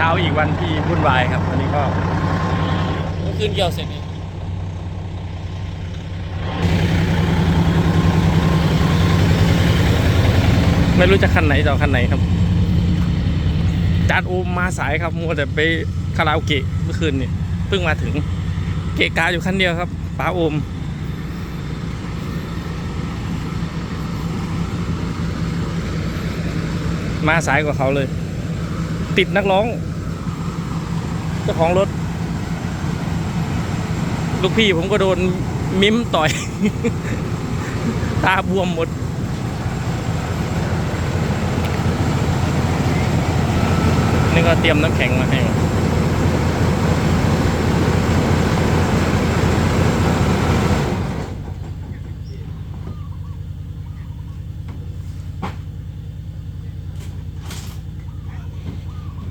เช้าอีกวันที่วุ่นวายครับวันนี้ก็เมื่อคืนเกี่ยวเสร็จนี่ไม่รู้จะคันไหนจะเอาคันไหนครับจานโอมมาสายครับมัวแต่ไปคาราโอเกะเมื่อคืนนี่เพิ่งมาถึงเกะกาอยู่คันเดียวครับป้าโอมมาสายกว่าเขาเลย ติดนักร้อง เจ้าของรถ ลูกพี่ผมก็โดนมิ้มต่อย ตาบวมหมด นี่ก็เตรียมน้ำแข็งมาให้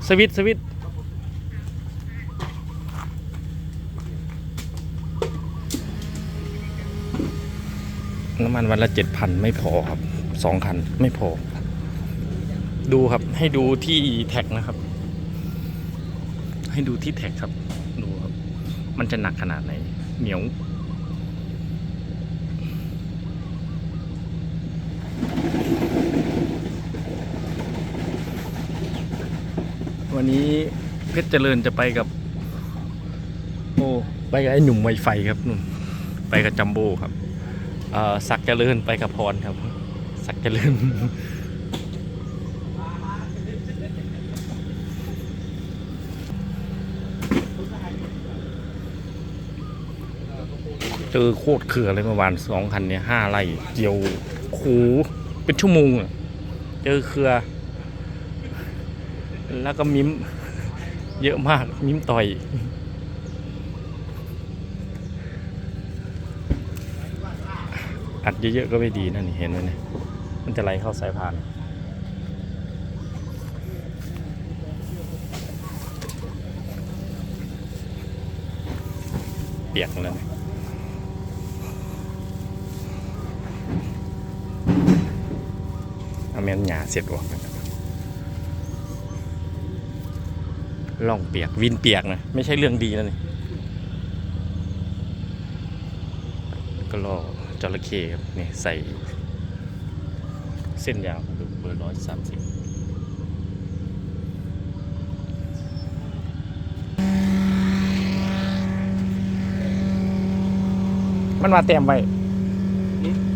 สวิตช์สวิตช์น้ำมันวันละเจ็ดพันไม่พอครับสองคันไม่พอ ดูครับให้ดูที่แท็กนะครับ ให้ดูที่แท็กครับดูครับ มันจะหนักขนาดไหนเหนียว นี้เพชรเจริญจะไปกับ โอ้ไปกับไอ้หนุ่มไวไฟครับนุ่นไปกับจัมโบ้ครับเอ่อศักเจริญไปกับพรครับศักเจริญเจอโคตรเขื่อเลยเมื่อวานสองคันเนี่ยห้าไร่เจียวโอ้โหเป็นชั่วโมงอะเจอเครือ แล้วก็มิมเยอะมากมิมต่อย อัดเยอะๆก็ไม่ดีนั่นเห็นไหมเนี่ยมันจะไหลเข้าสายพานเปียกแล้วเนี่ยเอาแม่นหยาเสร็จออกนะ ล่องเปียกวินเปียกนะไม่ใช่เรื่องดีนะนี่ก็ล่อจระเข้ครับนี่ใส่ เส้นยาวดูเบอร์ร้อยสามสิบมันมาเต็มไว้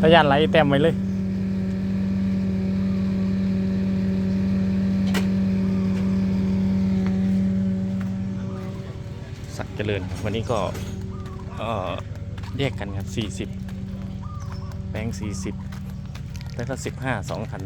ทะยานไหลเต็มไว้เลย สักเจริญครับวันนี้ก็แยกกันครับ40แบงค์40แล้วก็15 2คัน